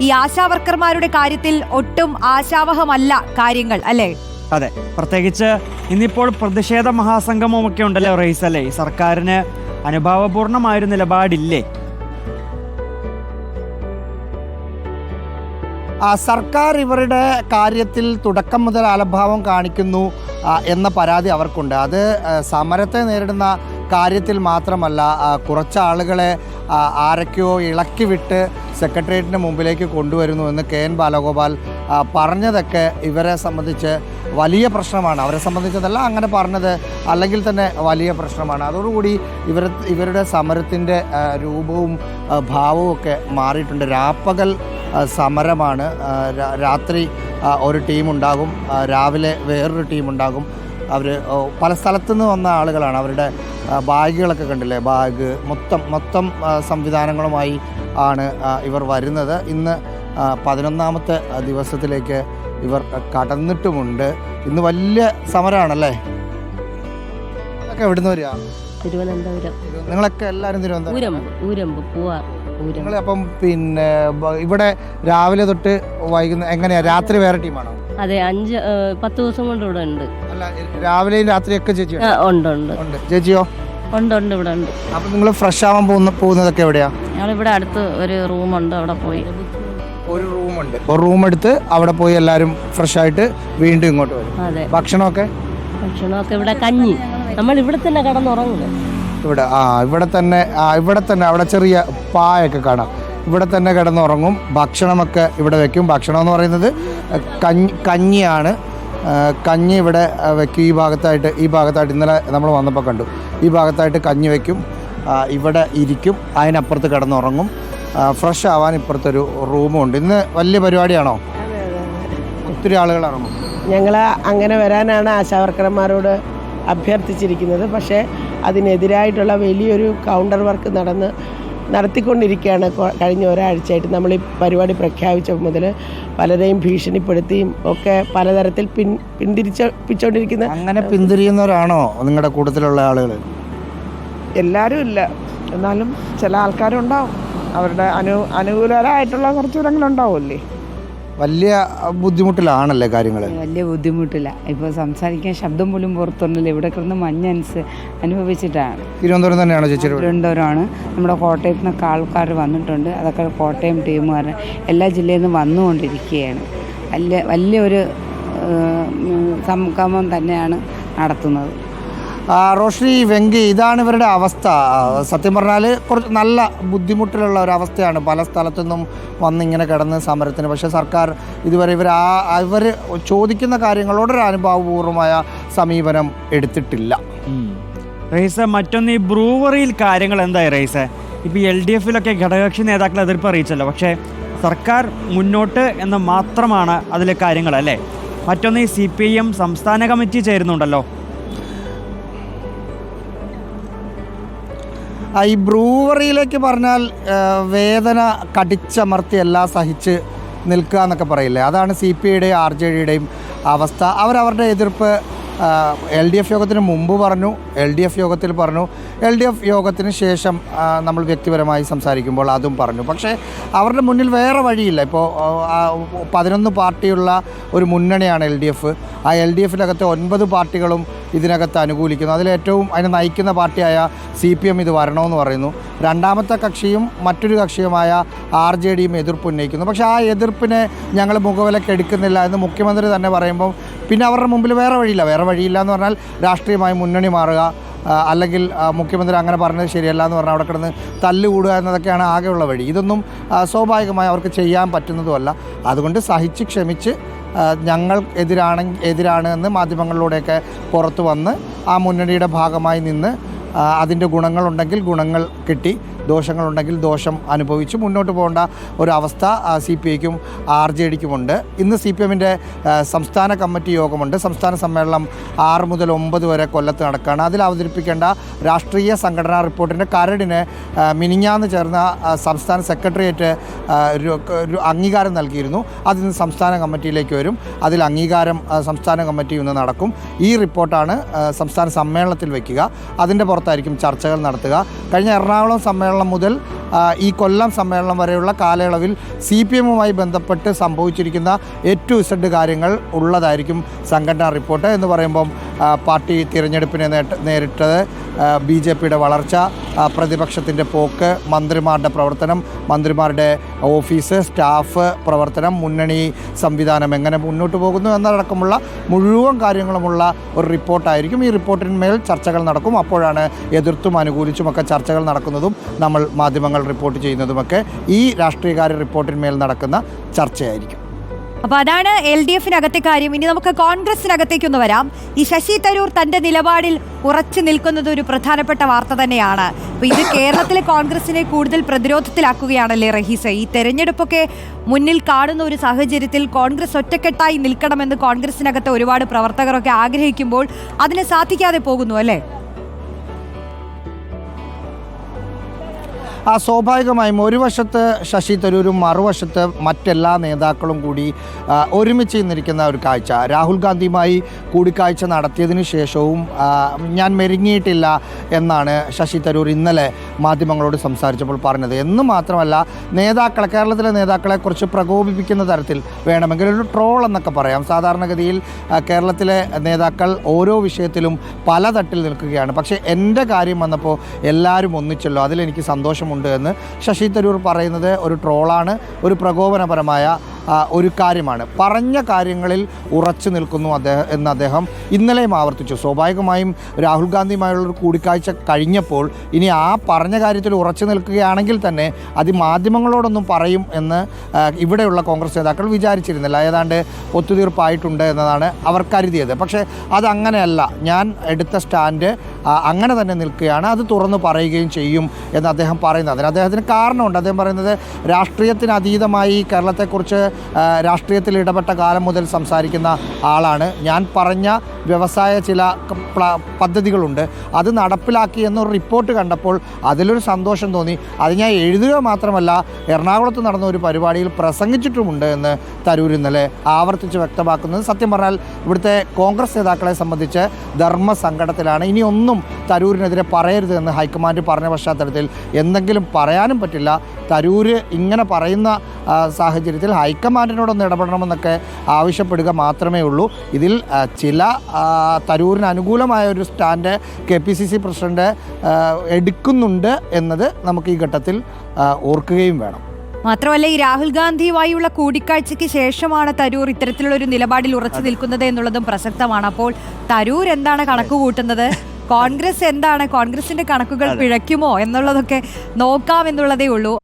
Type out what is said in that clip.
ഈ ആശാവർക്കർമാരുടെ കാര്യത്തിൽ ഒട്ടും ആശാവഹമല്ല കാര്യങ്ങൾ അല്ലേ? അതെ. പ്രത്യേകിച്ച് ഇന്നിപ്പോൾ പ്രതിഷേധ ഒക്കെ ഉണ്ടല്ലോ റൈസ് അല്ലേ? സർക്കാരിന് അനുഭാവപൂർണമായൊരു നിലപാടില്ലേ? ആ, സർക്കാർ ഇവരുടെ കാര്യത്തിൽ തുടക്കം മുതൽ ആലഭാവം കാണിക്കുന്നു എന്ന പരാതി അവർക്കുണ്ട്. അത് സമരത്തെ നേരിടുന്ന കാര്യത്തിൽ മാത്രമല്ല കുറച്ചാളുകളെ കുറച്ച് ആളുകളെ ആ, ആരൊക്കെയോ ഇളക്കി വിട്ട് സെക്രട്ടേറിയറ്റിന് മുമ്പിലേക്ക് കൊണ്ടുവരുന്നു എന്ന് കെ എൻ ബാലഗോപാൽ പറഞ്ഞതൊക്കെ ഇവരെ സംബന്ധിച്ച് വലിയ പ്രശ്നമാണ്. അവരെ സംബന്ധിച്ചതല്ല അങ്ങനെ പറഞ്ഞത് അല്ലെങ്കിൽ തന്നെ വലിയ പ്രശ്നമാണ്. അതോടുകൂടി ഇവർ ഇവരുടെ സമരത്തിന്റെ രൂപവും ഭാവവും ഒക്കെ മാറിയിട്ടുണ്ട്. രാപ്പകൽ സമരമാണ്. രാത്രി ഒരു ടീമുണ്ടാകും. രാവിലെ വേറൊരു ടീമുണ്ടാകും. അവർ പല സ്ഥലത്തു നിന്ന് വന്ന ആളുകളാണ്. അവരുടെ ബാഗുകളൊക്കെ കണ്ടില്ലേ? ബാഗ് മൊത്തം മൊത്തം സംവിധാനങ്ങളുമായി ആണ് ഇവർ വരുന്നത്. ഇന്ന് പതിനൊന്നാമത്തെ ദിവസത്തിലേക്ക് ഇവർ കടന്നിട്ടുമുണ്ട്. ഇന്ന് വലിയ സമരമാണല്ലേ ഒക്കെ എവിടുന്ന് വരിക? തിരുവനന്തപുരം. നിങ്ങളൊക്കെ എല്ലാവരും തിരുവനന്തപുരം? നിങ്ങൾ അപ്പം പിന്നെ ഇവിടെ രാവിലെ തൊട്ട് വൈകുന്ന എങ്ങനെയാ? രാത്രി വേറെ ടീമാണോ? അതെ അഞ്ച് പത്ത് ദിവസം കൊണ്ട് ഇവിടെ ഉണ്ട്. അല്ല രാവിലെയും രാത്രിയൊക്കെ ചേച്ചി ഉണ്ട് ഉണ്ട്. ഉണ്ട്. ചേച്ചിയോ ഉണ്ട് ഉണ്ട് ഇവിടെ ഉണ്ട്. അപ്പൊ നിങ്ങൾ ഫ്രഷ് ആവാൻ പോകുന്ന പോകുന്നതൊക്കെ എവിടെയാ? ഞങ്ങളിവിടെ അടുത്ത് ഒരു റൂമുണ്ട് അവിടെ പോയി. ഒരു റൂമുണ്ട്. ഒരു റൂം എടുത്ത് അവിടെ പോയി എല്ലാവരും ഫ്രഷ് ആയിട്ട് വീണ്ടും ഇങ്ങോട്ട് വരും. അതെ. ഭക്ഷണമൊക്കെ? ഭക്ഷണമൊക്കെ ഇവിടെ കഞ്ഞി. നമ്മൾ ഇവിടെ തന്നെ കടന്നുറങ്ങുന്നത് ഇവിടെ ആ ഇവിടെ തന്നെ ആ ഇവിടെ തന്നെ അവിടെ ചെറിയ പായൊക്കെ കാണാം. ഇവിടെ തന്നെ കിടന്നുറങ്ങും. ഭക്ഷണമൊക്കെ ഇവിടെ വെക്കും. ഭക്ഷണം എന്ന് പറയുന്നത് കഞ്ഞി കഞ്ഞിയാണ്. കഞ്ഞി ഇവിടെ വെക്കും. ഈ ഭാഗത്തായിട്ട് ഈ ഭാഗത്തായിട്ട് ഇന്നലെ നമ്മൾ വന്നപ്പോൾ കണ്ടു. ഈ ഭാഗത്തായിട്ട് കഞ്ഞി വെക്കും. ഇവിടെ ഇരിക്കും. അതിനപ്പുറത്ത് കിടന്നുറങ്ങും. ഫ്രഷ് ആവാൻ ഇപ്പുറത്തൊരു റൂമുണ്ട്. ഇന്ന് വലിയ പരിപാടിയാണോ? ഒത്തിരി ആളുകൾ ഇറങ്ങും. ഞങ്ങൾ അങ്ങനെ വരാനാണ് ആശാവർക്കർമാരോട് അഭ്യർത്ഥിച്ചിരിക്കുന്നത്. പക്ഷേ അതിനെതിരായിട്ടുള്ള വലിയൊരു കൗണ്ടർ വർക്ക് നടന്ന് നടത്തിക്കൊണ്ടിരിക്കുകയാണ് കഴിഞ്ഞ ഒരാഴ്ചയായിട്ട് നമ്മൾ ഈ പരിപാടി പ്രഖ്യാപിച്ച മുതൽ പലരെയും ഭീഷണിപ്പെടുത്തിയും ഒക്കെ പലതരത്തിൽ പിൻ പിന്തിരിപ്പിച്ചുകൊണ്ടിരിക്കുന്ന അങ്ങനെ പിന്തിരിയുന്നവരാണോ നിങ്ങളുടെ കൂട്ടത്തിലുള്ള ആളുകൾ? എല്ലാവരും ഇല്ല. എന്നാലും ചില ആൾക്കാരുണ്ടാവും. അവരുടെ അനു അനുകൂലരായിട്ടുള്ള കുറച്ച് ഉണ്ടാവുമല്ലേ വലിയ ബുദ്ധിമുട്ടിലാണല്ലേ കാര്യങ്ങൾ വലിയ ബുദ്ധിമുട്ടില്ല. ഇപ്പോൾ സംസാരിക്കാൻ ശബ്ദം പോലും പുറത്തുണ്ടല്ലോ. ഇവിടെ കിടന്ന് മഞ്ഞനുസ് അനുഭവിച്ചിട്ടാണ്. തിരുവനന്തപുരം തന്നെയാണോ വീട്? തിരുവനന്തപുരമാണ്. നമ്മുടെ കോട്ടയത്ത് നിന്നൊക്കെ ആൾക്കാർ വന്നിട്ടുണ്ട്. അതൊക്കെ കോട്ടയം ടീമുകാർ എല്ലാ ജില്ലയിൽ നിന്നും വന്നുകൊണ്ടിരിക്കുകയാണ്. വലിയ വലിയൊരു സംഗമം തന്നെയാണ് നടത്തുന്നത്. റോഷ്നി വെങ്കി ഇതാണ് ഇവരുടെ അവസ്ഥ. സത്യം പറഞ്ഞാൽ കുറച്ച് നല്ല ബുദ്ധിമുട്ടിലുള്ള ഒരു അവസ്ഥയാണ് പല സ്ഥലത്തു നിന്നും വന്നിങ്ങനെ കിടന്ന് സമരത്തിന്. പക്ഷേ സർക്കാർ ഇതുവരെ ഇവർ ആ ഇവർ ചോദിക്കുന്ന കാര്യങ്ങളോടൊരു അനുഭാവപൂർവമായ സമീപനം എടുത്തിട്ടില്ല. റൈസ മറ്റൊന്ന് ഈ ബ്രൂവറിയിൽ കാര്യങ്ങൾ എന്തായി റൈസ ഇപ്പോൾ എൽ ഡി എഫിലൊക്കെ ഘടകകക്ഷി നേതാക്കൾ എതിർപ്പ് അറിയിച്ചല്ലോ. പക്ഷേ സർക്കാർ മുന്നോട്ട് എന്ന് മാത്രമാണ് അതിലെ കാര്യങ്ങൾ അല്ലേ മറ്റൊന്ന് ഈ സി പി ഐ എം സംസ്ഥാന കമ്മിറ്റി ചേരുന്നുണ്ടല്ലോ. ഈ ബ്രൂവറിയിലേക്ക് പറഞ്ഞാൽ വേദന കടിച്ചമർത്തി എല്ലാം സഹിച്ച് നിൽക്കുക എന്നൊക്കെ പറയില്ലേ? അതാണ് സി പി ഐയുടെയും ആർ ജെ ഡിയുടെയും അവസ്ഥ. അവരവരുടെ എതിർപ്പ് എൽ ഡി എഫ് യോഗത്തിന് മുമ്പ് പറഞ്ഞു എൽ ഡി എഫ് യോഗത്തിൽ പറഞ്ഞു. എൽ ഡി എഫ് യോഗത്തിന് ശേഷം നമ്മൾ വ്യക്തിപരമായി സംസാരിക്കുമ്പോൾ അതും പറഞ്ഞു. പക്ഷേ അവരുടെ മുന്നിൽ വേറെ വഴിയില്ല. ഇപ്പോൾ പതിനൊന്ന് പാർട്ടിയുള്ള ഒരു മുന്നണിയാണ് എൽ ഡി എഫ്. ആ എൽ ഡി എഫിനകത്തെ ഒൻപത് പാർട്ടികളും ഇതിനകത്ത് അനുകൂലിക്കുന്നു. അതിലേറ്റവും അതിനെ നയിക്കുന്ന പാർട്ടിയായ സി പി എം ഇത് വരണമെന്ന് പറയുന്നു. രണ്ടാമത്തെ കക്ഷിയും മറ്റൊരു കക്ഷിയുമായ ആർ ജെ ഡിയും എതിർപ്പ് ഉന്നയിക്കുന്നു. പക്ഷേ ആ എതിർപ്പിനെ ഞങ്ങൾ മുഖവിലക്ക് എടുക്കുന്നില്ല എന്ന് മുഖ്യമന്ത്രി തന്നെ പറയുമ്പം പിന്നെ അവരുടെ മുമ്പിൽ വേറെ വഴിയില്ല. വേറെ വഴിയില്ല എന്ന് പറഞ്ഞാൽ രാഷ്ട്രീയമായി മുന്നണി മാറുക അല്ലെങ്കിൽ മുഖ്യമന്ത്രി അങ്ങനെ പറഞ്ഞത് ശരിയല്ല എന്ന് പറഞ്ഞാൽ അവിടെ കിടന്ന് തല്ലുകൂടുക എന്നതൊക്കെയാണ് ആകെയുള്ള വഴി. ഇതൊന്നും സ്വാഭാവികമായി അവർക്ക് ചെയ്യാൻ പറ്റുന്നതുമല്ല. അതുകൊണ്ട് സഹിച്ച് ക്ഷമിച്ച് ഞങ്ങൾ എതിരാണ് എതിരാണ് എന്ന് മാധ്യമങ്ങളിലൂടെയൊക്കെ പുറത്തു വന്ന് ആ മുന്നണിയുടെ ഭാഗമായി നിന്ന് അതിന്റെ ഗുണങ്ങളുണ്ടെങ്കിൽ ഗുണങ്ങൾ കിട്ടി. ദോഷങ്ങളുണ്ടെങ്കിൽ ദോഷം അനുഭവിച്ച് മുന്നോട്ട് പോകേണ്ട ഒരു അവസ്ഥ സി പി ഐക്കും ആർ ജെ ഡിക്കുമുണ്ട്. ഇന്ന് സി പി എമ്മിന്റെ സംസ്ഥാന കമ്മിറ്റി യോഗമുണ്ട്. സംസ്ഥാന സമ്മേളനം ആറ് മുതൽ ഒമ്പത് വരെ കൊല്ലത്ത് നടക്കുകയാണ്. അതിൽ അവതരിപ്പിക്കേണ്ട രാഷ്ട്രീയ സംഘടനാ റിപ്പോർട്ടിന്റെ കരടിന് മിനിഞ്ഞാന്ന് ചേർന്ന സംസ്ഥാന സെക്രട്ടേറിയറ്റ് അംഗീകാരം നൽകിയിരുന്നു. അതിന്ന് സംസ്ഥാന കമ്മിറ്റിയിലേക്ക് വരും. അതിൽ അംഗീകാരം സംസ്ഥാന കമ്മിറ്റി ഇന്ന് നടക്കും. ഈ റിപ്പോർട്ടാണ് സംസ്ഥാന സമ്മേളനത്തിൽ വയ്ക്കുക. അതിന്റെ പുറത്തായിരിക്കും ചർച്ചകൾ നടത്തുക. കഴിഞ്ഞ എറണാകുളം സമ്മേളനം മുതൽ ആ, ഈ കൊല്ലം സമ്മേളനം വരെയുള്ള കാലയളവിൽ സി പി എമ്മുമായി ബന്ധപ്പെട്ട് സംഭവിച്ചിരിക്കുന്ന ഏറ്റവും ഇസഡ് കാര്യങ്ങൾ ഉള്ളതായിരിക്കും സംഘടനാ റിപ്പോർട്ട് എന്ന് പറയുമ്പം പാർട്ടി തിരഞ്ഞെടുപ്പിനെ നേരിട്ടത് ബി ജെ പിയുടെ വളർച്ച പ്രതിപക്ഷത്തിന്റെ പോക്ക് മന്ത്രിമാരുടെ പ്രവർത്തനം മന്ത്രിമാരുടെ ഓഫീസ് സ്റ്റാഫ് പ്രവർത്തനം മുന്നണി സംവിധാനം എങ്ങനെ മുന്നോട്ട് പോകുന്നു എന്നതടക്കമുള്ള മുഴുവൻ കാര്യങ്ങളുമുള്ള ഒരു റിപ്പോർട്ടായിരിക്കും. ഈ റിപ്പോർട്ടിന്മേൽ ചർച്ചകൾ നടക്കും. അപ്പോഴാണ് എതിർത്തും അനുകൂലിച്ചുമൊക്കെ ചർച്ചകൾ നടക്കുന്നതും നമ്മൾ മാധ്യമങ്ങൾ റിപ്പോർട്ട് ചെയ്യുന്നതുമൊക്കെ ഈ രാഷ്ട്രീയകാര്യ റിപ്പോർട്ടിന്മേൽ നടക്കുന്ന ചർച്ചയായിരിക്കും. അപ്പൊ അതാണ് എൽ ഡി എഫിനകത്തെ കാര്യം. ഇനി നമുക്ക് കോൺഗ്രസിനകത്തേക്കൊന്ന് വരാം. ഈ ശശി തരൂർ തന്റെ നിലപാടിൽ ഉറച്ചു നിൽക്കുന്നത് ഒരു പ്രധാനപ്പെട്ട വാർത്ത തന്നെയാണ്. അപ്പൊ ഇത് കേരളത്തിലെ കോൺഗ്രസിനെ കൂടുതൽ പ്രതിരോധത്തിലാക്കുകയാണല്ലേ റഹീസ? ഈ തെരഞ്ഞെടുപ്പൊക്കെ മുന്നിൽ കാണുന്ന ഒരു സാഹചര്യത്തിൽ കോൺഗ്രസ് ഒറ്റക്കെട്ടായി നിൽക്കണമെന്ന് കോൺഗ്രസിനകത്തെ ഒരുപാട് പ്രവർത്തകരൊക്കെ ആഗ്രഹിക്കുമ്പോൾ അതിന് സാധിക്കാതെ പോകുന്നു അല്ലേ? ആ സ്വാഭാവികമായും ഒരു വശത്ത് ശശി തരൂരും മറുവശത്ത് മറ്റെല്ലാ നേതാക്കളും കൂടി ഒരുമിച്ച് നിന്നിരിക്കുന്ന ഒരു കാഴ്ച. രാഹുൽ ഗാന്ധിയുമായി കൂടിക്കാഴ്ച നടത്തിയതിനു ശേഷവും ഞാൻ മെരുങ്ങിയിട്ടില്ല എന്നാണ് ശശി തരൂർ ഇന്നലെ മാധ്യമങ്ങളോട് സംസാരിച്ചപ്പോൾ പറഞ്ഞത്. എന്ന് മാത്രമല്ല നേതാക്കളെ കേരളത്തിലെ നേതാക്കളെ കുറിച്ച് പ്രകോപിപ്പിക്കുന്ന തരത്തിൽ വേണമെങ്കിൽ ഒരു ട്രോൾ എന്നൊക്കെ പറയാം. സാധാരണഗതിയിൽ കേരളത്തിലെ നേതാക്കൾ ഓരോ വിഷയത്തിലും പല തട്ടിൽ നിൽക്കുകയാണ്. പക്ഷേ എന്റെ കാര്യം വന്നപ്പോൾ എല്ലാവരും ഒന്നിച്ചല്ലോ. അതിലെനിക്ക് സന്തോഷമുണ്ട്. എന്ന് ശശി തരൂർ പറയുന്നത് ഒരു ട്രോളാണ് ഒരു പ്രകോപനപരമായ ഒരു കാര്യമാണ്. പറഞ്ഞ കാര്യങ്ങളിൽ ഉറച്ചു നിൽക്കുന്നു അദ്ദേഹം എന്ന് അദ്ദേഹം ഇന്നലെയും ആവർത്തിച്ചു. സ്വാഭാവികമായും രാഹുൽ ഗാന്ധിയുമായുള്ള ഒരു കൂടിക്കാഴ്ച കഴിഞ്ഞപ്പോൾ ഇനി ആ പറഞ്ഞ കാര്യത്തിൽ ഉറച്ചു നിൽക്കുകയാണെങ്കിൽ തന്നെ അത് മാധ്യമങ്ങളോടൊന്നും പറയും എന്ന് ഇവിടെയുള്ള കോൺഗ്രസ് നേതാക്കൾ വിചാരിച്ചിരുന്നില്ല. ഏതാണ്ട് ഒത്തുതീർപ്പായിട്ടുണ്ട് എന്നതാണ് അവർ കരുതിയത്. പക്ഷേ അതങ്ങനെയല്ല. ഞാൻ എടുത്ത സ്റ്റാൻഡ് അങ്ങനെ തന്നെ നിൽക്കുകയാണ്. അത് തുറന്നു പറയുകയും ചെയ്യും എന്ന് അദ്ദേഹം പറയുന്നത്. അതിന് അദ്ദേഹത്തിന് കാരണമുണ്ട്. അദ്ദേഹം പറയുന്നത് രാഷ്ട്രീയത്തിന് അതീതമായി കേരളത്തെക്കുറിച്ച് രാഷ്ട്രീയത്തിൽ ഇടപെട്ട കാലം മുതൽ സംസാരിക്കുന്ന ആളാണ്. ഞാൻ പറഞ്ഞ വ്യവസായ ചില പദ്ധതികളുണ്ട്. അത് നടപ്പിലാക്കി എന്നൊരു റിപ്പോർട്ട് കണ്ടപ്പോൾ അതിലൊരു സന്തോഷം തോന്നി. അത് ഞാൻ എഴുതുക മാത്രമല്ല എറണാകുളത്ത് നടന്ന ഒരു പരിപാടിയിൽ പ്രസംഗിച്ചിട്ടുമുണ്ട് എന്ന് തരൂർ ഇന്നലെ ആവർത്തിച്ച് വ്യക്തമാക്കുന്നത്. സത്യം പറഞ്ഞാൽ ഇവിടുത്തെ കോൺഗ്രസ് നേതാക്കളെ സംബന്ധിച്ച് ധർമ്മസങ്കടത്തിലാണ് ഇനി ഒന്നും തരൂരിനെതിരെ പറയരുത് എന്ന് ഹൈക്കമാൻഡ് പറഞ്ഞ പശ്ചാത്തലത്തിൽ എന്തെങ്കിലും പറയാനും പറ്റില്ല. തരൂർ ഇങ്ങനെ പറയുന്ന സാഹചര്യത്തിൽ ഹൈക്കമാൻഡിനോടൊന്ന് ഇടപെടണമെന്നൊക്കെ ആവശ്യപ്പെടുക മാത്രമേ ഉള്ളൂ. ഇതിൽ ചില തരൂരിന് അനുകൂലമായ ഒരു stand K P C C president എടുക്കുന്നുണ്ട് എന്നത് നമുക്ക് ഈ ഘട്ടത്തിൽ ഓർക്കുകയും വേണം. മാത്രമല്ല ഈ രാഹുൽ ഗാന്ധിയുമായുള്ള കൂടിക്കാഴ്ചയ്ക്ക് ശേഷമാണ് തരൂർ ഇത്തരത്തിലുള്ള ഒരു നിലപാടിൽ ഉറച്ചു നിൽക്കുന്നത് എന്നുള്ളതും പ്രസക്തമാണ്. അപ്പോൾ തരൂർ എന്താണ് കണക്ക് കൂട്ടുന്നത്? കോൺഗ്രസ് എന്താണ്? കോൺഗ്രസിന്റെ കണക്കുകൾ പിഴയ്ക്കുമോ എന്നുള്ളതൊക്കെ നോക്കാം എന്നുള്ളതേ ഉള്ളൂ.